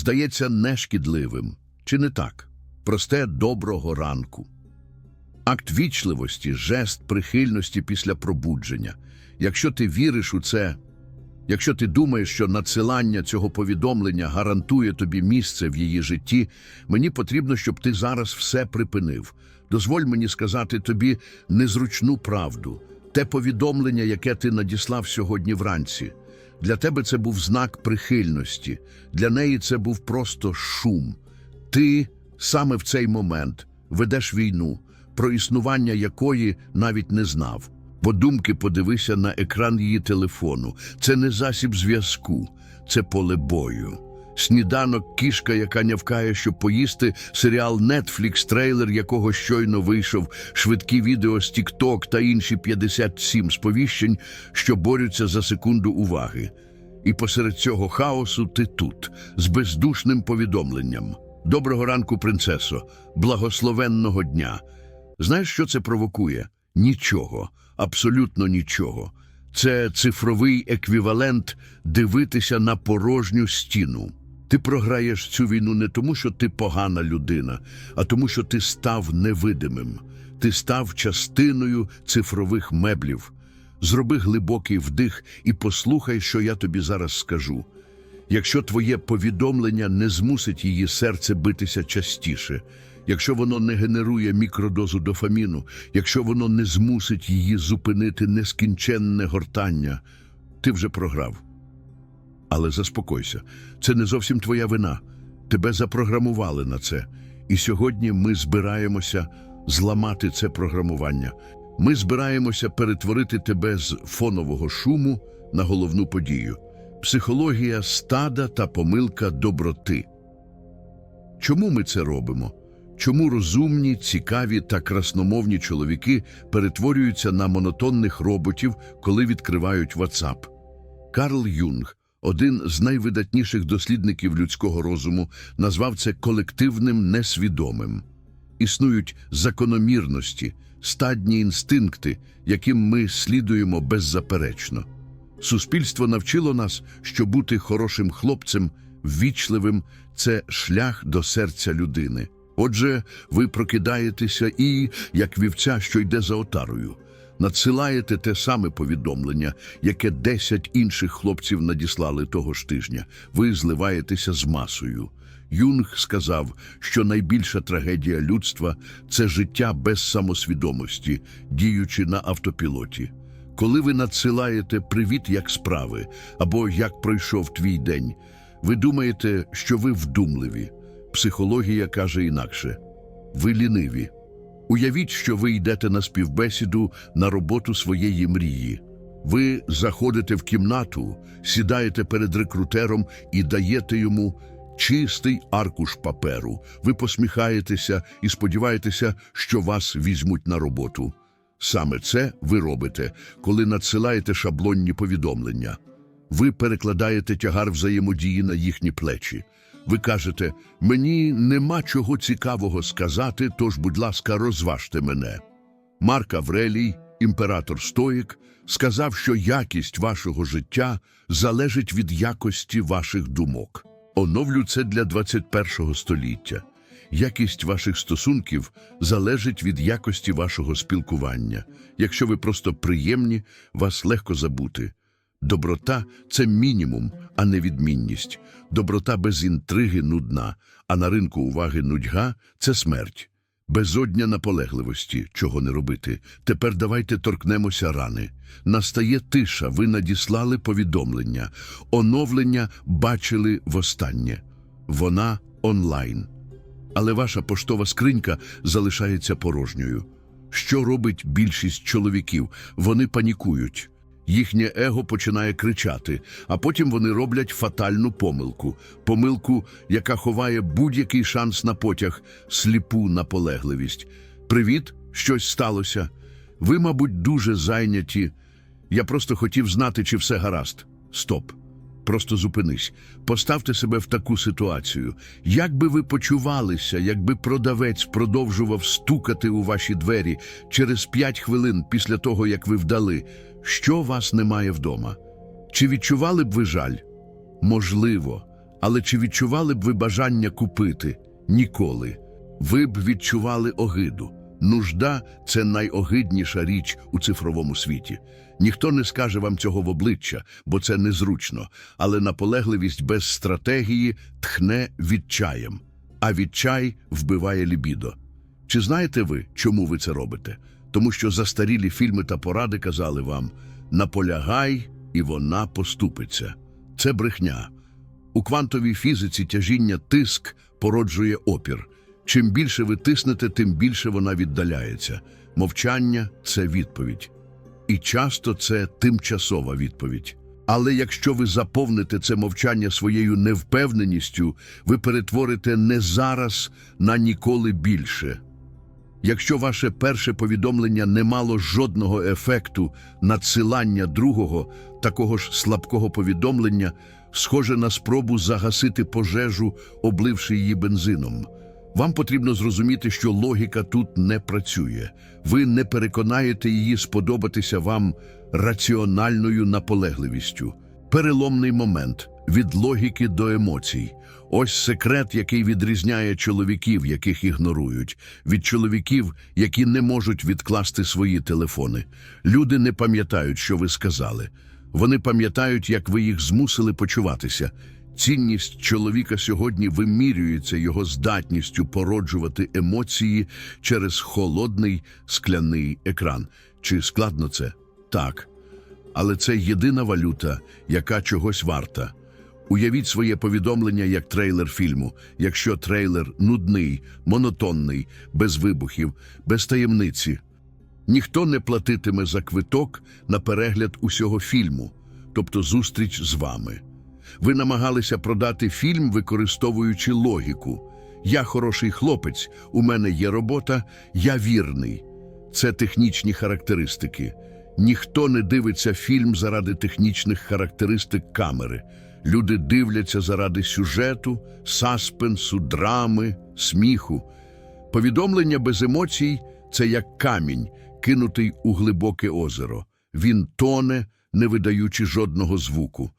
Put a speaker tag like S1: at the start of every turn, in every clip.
S1: здається нешкідливим, чи не так? Просте доброго ранку. Акт вічливості, жест прихильності після пробудження. Якщо ти віриш у це, якщо ти думаєш, що надсилання цього повідомлення гарантує тобі місце в її житті, мені потрібно, щоб ти зараз все припинив. Дозволь мені сказати тобі незручну правду. Те повідомлення, яке ти надіслав сьогодні вранці. Для тебе це був знак прихильності, для неї це був просто шум. Ти саме в цей момент ведеш війну, про існування якої навіть не знав. Подумки подивися на екран її телефону. Це не засіб зв'язку, це поле бою. Сніданок, кішка, яка нявкає, щоб поїсти, серіал Netflix, трейлер якого щойно вийшов, швидкі відео з TikTok та інші 57 сповіщень, що борються за секунду уваги. І посеред цього хаосу ти тут, з бездушним повідомленням. Доброго ранку, принцесо, благословенного дня. Знаєш, що це провокує? Нічого, абсолютно нічого. Це цифровий еквівалент дивитися на порожню стіну. Ти програєш цю війну не тому, що ти погана людина, а тому, що ти став невидимим. Ти став частиною цифрових меблів. Зроби глибокий вдих і послухай, що я тобі зараз скажу. Якщо твоє повідомлення не змусить її серце битися частіше, якщо воно не генерує мікродозу дофаміну, якщо воно не змусить її зупинити нескінченне гортання, ти вже програв. Але заспокойся, це не зовсім твоя вина. Тебе запрограмували на це. І сьогодні ми збираємося зламати це програмування. Ми збираємося перетворити тебе з фонового шуму на головну подію. Психологія стада та помилка доброти. Чому ми це робимо? Чому розумні, цікаві та красномовні чоловіки перетворюються на монотонних роботів, коли відкривають WhatsApp? Карл Юнг, один з найвидатніших дослідників людського розуму, назвав це колективним несвідомим. Існують закономірності, стадні інстинкти, яким ми слідуємо беззаперечно. Суспільство навчило нас, що бути хорошим хлопцем, ввічливим це шлях до серця людини. Отже, ви прокидаєтеся і, як вівця, що йде за отарою, надсилаєте те саме повідомлення, яке десять інших хлопців надіслали того ж тижня. Ви зливаєтеся з масою. Юнг сказав, що найбільша трагедія людства це життя без самосвідомості, діючи на автопілоті. Коли ви надсилаєте привіт, як справи, або як пройшов твій день, ви думаєте, що ви вдумливі. Психологія каже інакше ви ліниві. Уявіть, що ви йдете на співбесіду на роботу своєї мрії. Ви заходите в кімнату, сідаєте перед рекрутером і даєте йому чистий аркуш паперу. Ви посміхаєтеся і сподіваєтеся, що вас візьмуть на роботу. Саме це ви робите, коли надсилаєте шаблонні повідомлення. Ви перекладаєте тягар взаємодії на їхні плечі. Ви кажете, мені нема чого цікавого сказати, тож, будь ласка, розважте мене. Марк Аврелій, імператор Стоїк, сказав, що якість вашого життя залежить від якості ваших думок. Оновлю це для 21 століття. Якість ваших стосунків залежить від якості вашого спілкування. Якщо ви просто приємні, вас легко забути. Доброта це мінімум, а не відмінність. Доброта без інтриги нудна, а на ринку уваги нудьга це смерть. Безодня наполегливості, чого не робити. Тепер давайте торкнемося рани. Настає тиша, ви надіслали повідомлення. Оновлення бачили востаннє. Вона онлайн. Але ваша поштова скринька залишається порожньою. Що робить більшість чоловіків? Вони панікують. Їхнє его починає кричати, а потім вони роблять фатальну помилку. Помилку, яка ховає будь-який шанс на потяг, сліпу наполегливість. Привіт, щось сталося. Ви, мабуть, дуже зайняті. Я просто хотів знати, чи все гаразд. Стоп. Просто зупинись. Поставте себе в таку ситуацію. Як би ви почувалися, якби продавець продовжував стукати у ваші двері через п'ять хвилин після того, як ви вдали, що вас немає вдома? Чи відчували б ви жаль? Можливо, Але чи відчували б ви бажання купити? Ніколи. Ви б відчували огиду. Нужда це найогидніша річ у цифровому світі. Ніхто не скаже вам цього в обличчя, бо це незручно, але наполегливість без стратегії тхне відчаєм, а відчай вбиває лібідо. Чи знаєте ви, чому ви це робите? Тому що застарілі фільми та поради казали вам наполягай, і вона поступиться. Це брехня. У квантовій фізиці тяжіння тиск породжує опір. Чим більше ви тиснете, тим більше вона віддаляється. Мовчання це відповідь. І часто це тимчасова відповідь. Але якщо ви заповните це мовчання своєю невпевненістю, ви перетворите не зараз на ніколи більше. Якщо ваше перше повідомлення не мало жодного ефекту надсилання другого, такого ж слабкого повідомлення, схоже на спробу загасити пожежу, обливши її бензином. Вам потрібно зрозуміти, що логіка тут не працює. Ви не переконаєте її сподобатися вам раціональною наполегливістю. Переломний момент від логіки до емоцій. Ось секрет, який відрізняє чоловіків, яких ігнорують, від чоловіків, які не можуть відкласти свої телефони. Люди не пам'ятають, що ви сказали. Вони пам'ятають, як ви їх змусили почуватися. Цінність чоловіка сьогодні вимірюється його здатністю породжувати емоції через холодний скляний екран. Чи складно це? Так. Але це єдина валюта, яка чогось варта. Уявіть своє повідомлення як трейлер фільму. Якщо трейлер нудний, монотонний, без вибухів, без таємниці, ніхто не платитиме за квиток на перегляд усього фільму, тобто зустріч з вами. Ви намагалися продати фільм, використовуючи логіку. Я хороший хлопець, у мене є робота, я вірний. Це технічні характеристики. Ніхто не дивиться фільм заради технічних характеристик камери. Люди дивляться заради сюжету, саспенсу, драми, сміху. Повідомлення без емоцій це як камінь, кинутий у глибоке озеро. Він тоне, не видаючи жодного звуку.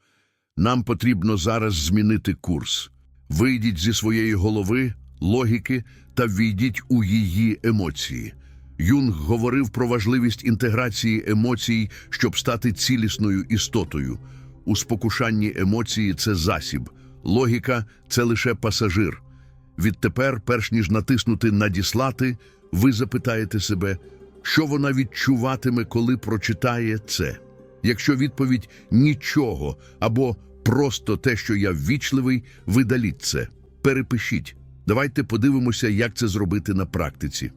S1: Нам потрібно зараз змінити курс. Вийдіть зі своєї голови, логіки та війдіть у її емоції. Юнг говорив про важливість інтеграції емоцій, щоб стати цілісною істотою. У спокушанні емоції це засіб, логіка це лише пасажир. Відтепер, перш ніж натиснути Надіслати, ви запитаєте себе, що вона відчуватиме, коли прочитає це. Якщо відповідь нічого або просто те, що я ввічливий, видаліть це. Перепишіть. Давайте подивимося, як це зробити на практиці.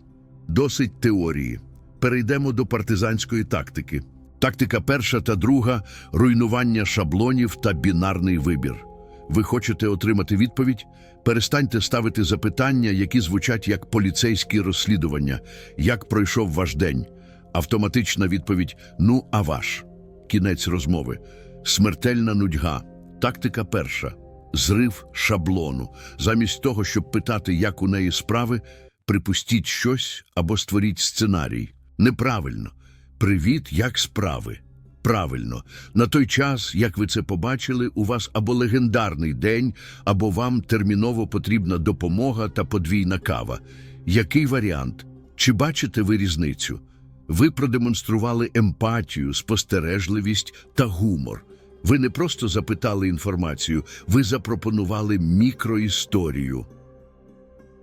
S1: Досить теорії. Перейдемо до партизанської тактики. Тактика перша та друга руйнування шаблонів та бінарний вибір. Ви хочете отримати відповідь? Перестаньте ставити запитання, які звучать як поліцейські розслідування. Як пройшов ваш день? Автоматична відповідь Ну, а ваш. Кінець розмови. Смертельна нудьга. Тактика перша. Зрив шаблону. Замість того, щоб питати, як у неї справи, припустіть щось або створіть сценарій. Неправильно. Привіт, як справи. Правильно, на той час, як ви це побачили, у вас або легендарний день, або вам терміново потрібна допомога та подвійна кава. Який варіант? Чи бачите ви різницю? Ви продемонстрували емпатію, спостережливість та гумор. Ви не просто запитали інформацію, ви запропонували мікроісторію.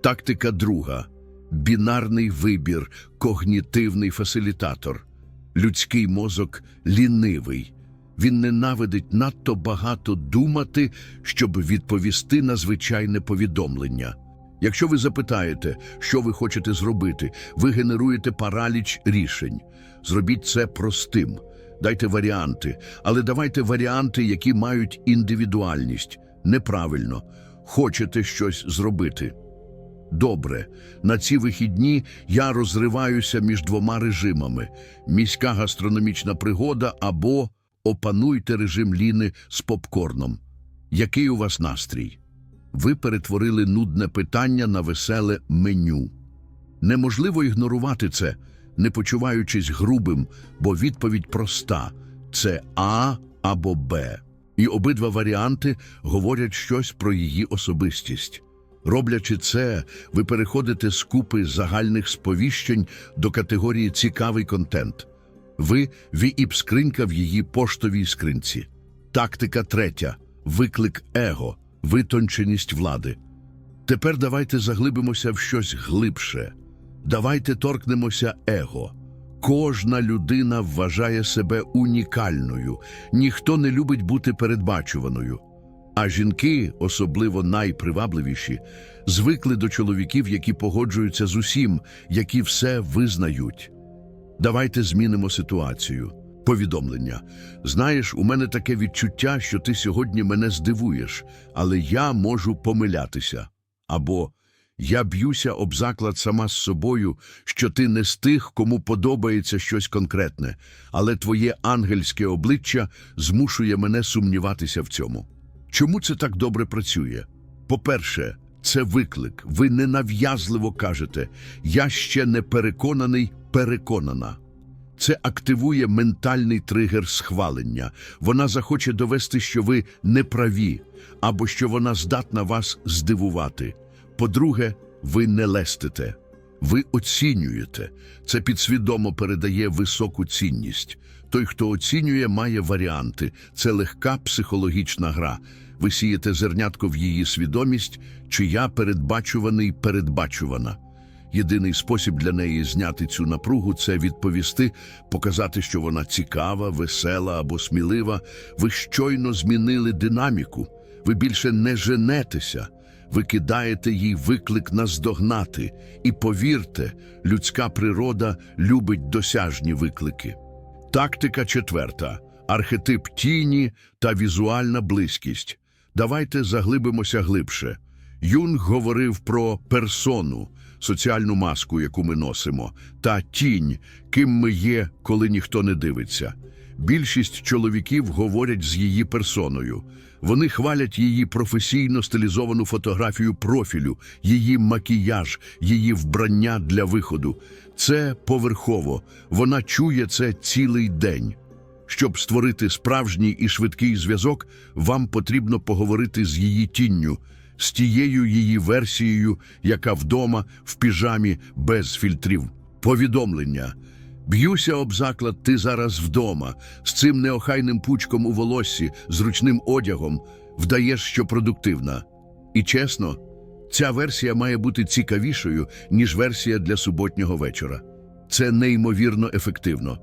S1: Тактика друга бінарний вибір, когнітивний фасилітатор. Людський мозок лінивий. Він ненавидить надто багато думати, щоб відповісти на звичайне повідомлення. Якщо ви запитаєте, що ви хочете зробити, ви генеруєте параліч рішень. Зробіть це простим. Дайте варіанти, але давайте варіанти, які мають індивідуальність. Неправильно. Хочете щось зробити. Добре, на ці вихідні я розриваюся між двома режимами: міська гастрономічна пригода або опануйте режим ліни з попкорном. Який у вас настрій? Ви перетворили нудне питання на веселе меню. Неможливо ігнорувати це, не почуваючись грубим, бо відповідь проста: це А або Б. І обидва варіанти говорять щось про її особистість. Роблячи це, ви переходите з купи загальних сповіщень до категорії цікавий контент. Ви вііп-скринька в її поштовій скринці. Тактика третя виклик его, витонченість влади. Тепер давайте заглибимося в щось глибше. Давайте торкнемося его. Кожна людина вважає себе унікальною, ніхто не любить бути передбачуваною. А жінки, особливо найпривабливіші, звикли до чоловіків, які погоджуються з усім, які все визнають. Давайте змінимо ситуацію. Повідомлення. Знаєш, у мене таке відчуття, що ти сьогодні мене здивуєш, але я можу помилятися. Або я б'юся об заклад сама з собою, що ти не з тих, кому подобається щось конкретне, але твоє ангельське обличчя змушує мене сумніватися в цьому. Чому це так добре працює? По-перше, це виклик. Ви ненав'язливо кажете Я ще не переконаний, переконана. Це активує ментальний тригер схвалення. Вона захоче довести, що ви неправі, або що вона здатна вас здивувати. По-друге, ви не лестите. Ви оцінюєте. Це підсвідомо передає високу цінність. Той, хто оцінює, має варіанти. Це легка психологічна гра. Ви сієте зернятко в її свідомість, чи я передбачуваний, передбачувана. Єдиний спосіб для неї зняти цю напругу це відповісти, показати, що вона цікава, весела або смілива. Ви щойно змінили динаміку. Ви більше не женетеся. Ви кидаєте їй виклик наздогнати. І повірте, людська природа любить досяжні виклики. Тактика четверта архетип тіні та візуальна близькість. Давайте заглибимося глибше. Юнг говорив про персону, соціальну маску, яку ми носимо, та тінь, ким ми є, коли ніхто не дивиться. Більшість чоловіків говорять з її персоною. Вони хвалять її професійно стилізовану фотографію профілю, її макіяж, її вбрання для виходу. Це поверхово. Вона чує це цілий день. Щоб створити справжній і швидкий зв'язок, вам потрібно поговорити з її тінню, з тією її версією, яка вдома, в піжамі, без фільтрів. Повідомлення. Б'юся об заклад, ти зараз вдома, з цим неохайним пучком у волоссі, зручним одягом, вдаєш, що продуктивна. І чесно, ця версія має бути цікавішою, ніж версія для суботнього вечора. Це неймовірно ефективно.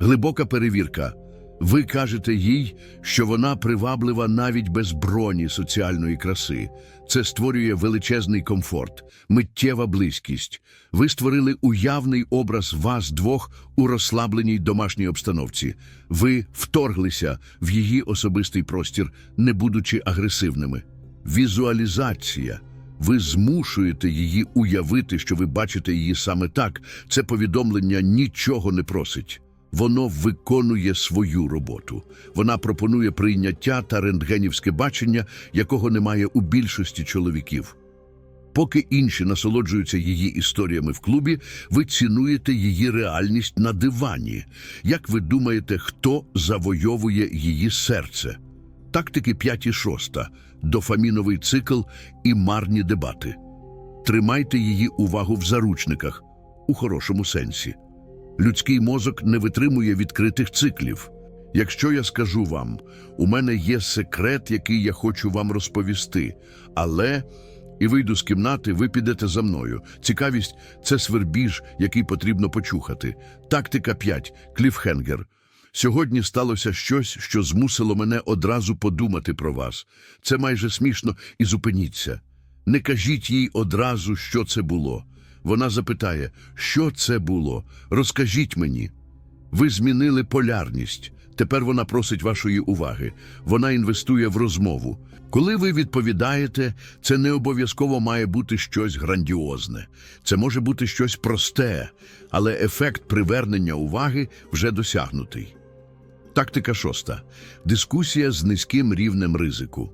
S1: Глибока перевірка. Ви кажете їй, що вона приваблива навіть без броні соціальної краси. Це створює величезний комфорт, миттєва близькість. Ви створили уявний образ вас двох у розслабленій домашній обстановці. Ви вторглися в її особистий простір, не будучи агресивними. Візуалізація. Ви змушуєте її уявити, що ви бачите її саме так. Це повідомлення нічого не просить. Воно виконує свою роботу. Вона пропонує прийняття та рентгенівське бачення, якого немає у більшості чоловіків. Поки інші насолоджуються її історіями в клубі, ви цінуєте її реальність на дивані. Як ви думаєте, хто завойовує її серце? Тактики 5 і 6, дофаміновий цикл і марні дебати. Тримайте її увагу в заручниках, у хорошому сенсі. Людський мозок не витримує відкритих циклів. Якщо я скажу вам, у мене є секрет, який я хочу вам розповісти, але і вийду з кімнати, ви підете за мною. Цікавість це свербіж, який потрібно почухати. Тактика 5. Кліфхенгер. Сьогодні сталося щось, що змусило мене одразу подумати про вас. Це майже смішно і зупиніться. Не кажіть їй одразу, що це було. Вона запитає, що це було? Розкажіть мені. Ви змінили полярність. Тепер вона просить вашої уваги. Вона інвестує в розмову. Коли ви відповідаєте, це не обов'язково має бути щось грандіозне. Це може бути щось просте, але ефект привернення уваги вже досягнутий. Тактика шоста. Дискусія з низьким рівнем ризику.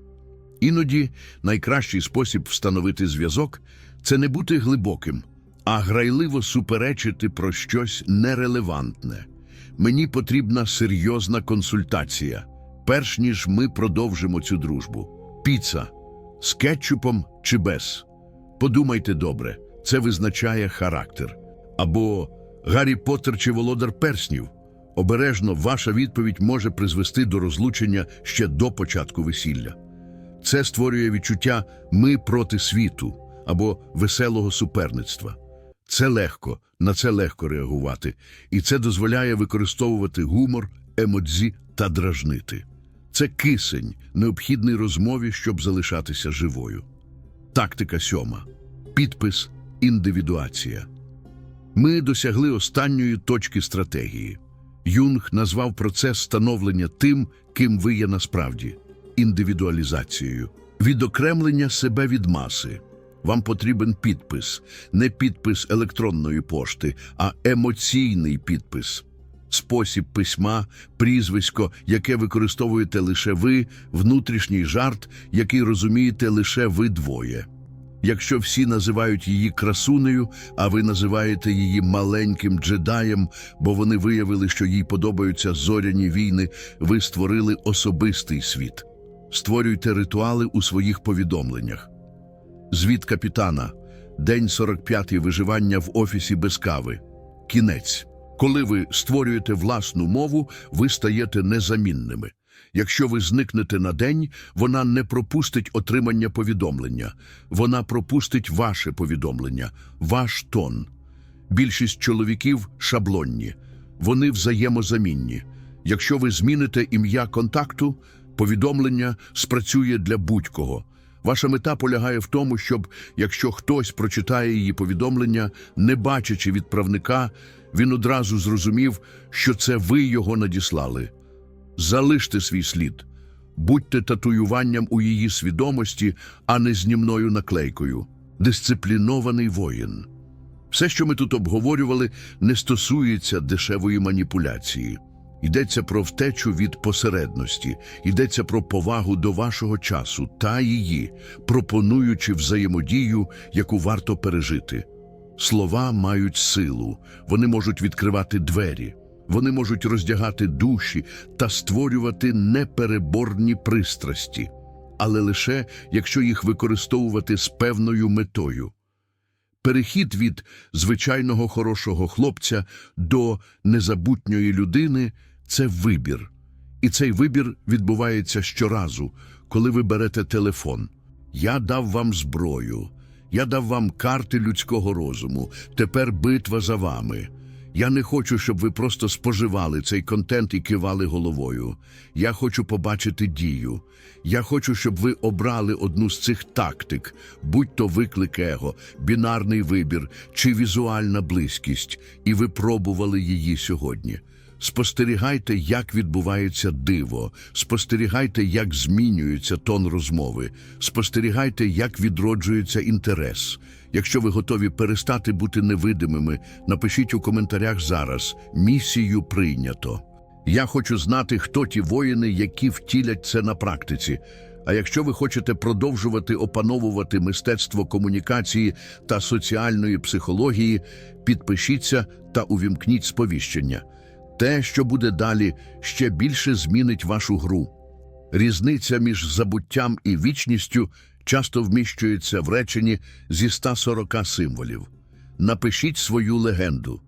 S1: Іноді найкращий спосіб встановити зв'язок це не бути глибоким, а грайливо суперечити про щось нерелевантне. Мені потрібна серйозна консультація. перш ніж ми продовжимо цю дружбу. Піца з кетчупом чи без? Подумайте добре, це визначає характер. Або Гаррі Поттер чи Володар Перснів. Обережно ваша відповідь може призвести до розлучення ще до початку весілля. Це створює відчуття ми проти світу або веселого суперництва. Це легко, на це легко реагувати, і це дозволяє використовувати гумор, емодзі та дражнити. Це кисень, необхідний розмові, щоб залишатися живою. Тактика сьома. Підпис індивідуація. Ми досягли останньої точки стратегії. Юнг назвав процес становлення тим, ким ви є насправді індивідуалізацією, відокремлення себе від маси. Вам потрібен підпис, не підпис електронної пошти, а емоційний підпис. Спосіб письма, прізвисько, яке використовуєте лише ви, внутрішній жарт, який розумієте лише ви двоє. Якщо всі називають її красунею, а ви називаєте її маленьким джедаєм, бо вони виявили, що їй подобаються зоряні війни, ви створили особистий світ. Створюйте ритуали у своїх повідомленнях. Звіт капітана. День 45 виживання в офісі без кави. Кінець. Коли ви створюєте власну мову, ви стаєте незамінними. Якщо ви зникнете на день, вона не пропустить отримання повідомлення. Вона пропустить ваше повідомлення, ваш тон. Більшість чоловіків шаблонні. Вони взаємозамінні. Якщо ви зміните ім'я контакту, повідомлення спрацює для будь-кого. Ваша мета полягає в тому, щоб, якщо хтось прочитає її повідомлення, не бачачи відправника, він одразу зрозумів, що це ви його надіслали. Залиште свій слід. Будьте татуюванням у її свідомості, а не знімною наклейкою. Дисциплінований воїн. Все, що ми тут обговорювали, не стосується дешевої маніпуляції. Йдеться про втечу від посередності, йдеться про повагу до вашого часу та її, пропонуючи взаємодію, яку варто пережити. Слова мають силу, вони можуть відкривати двері, вони можуть роздягати душі та створювати непереборні пристрасті, але лише якщо їх використовувати з певною метою. Перехід від звичайного хорошого хлопця до незабутньої людини це вибір. І цей вибір відбувається щоразу, коли ви берете телефон. Я дав вам зброю, я дав вам карти людського розуму. Тепер битва за вами. Я не хочу, щоб ви просто споживали цей контент і кивали головою. Я хочу побачити дію. Я хочу, щоб ви обрали одну з цих тактик, будь то виклик его, бінарний вибір чи візуальна близькість, і випробували її сьогодні. Спостерігайте, як відбувається диво, спостерігайте, як змінюється тон розмови, спостерігайте, як відроджується інтерес. Якщо ви готові перестати бути невидимими, напишіть у коментарях зараз «Місію прийнято». Я хочу знати, хто ті воїни, які втілять це на практиці. А якщо ви хочете продовжувати опановувати мистецтво комунікації та соціальної психології, підпишіться та увімкніть сповіщення. Те, що буде далі, ще більше змінить вашу гру. Різниця між забуттям і вічністю часто вміщується в реченні зі 140 символів. Напишіть свою легенду.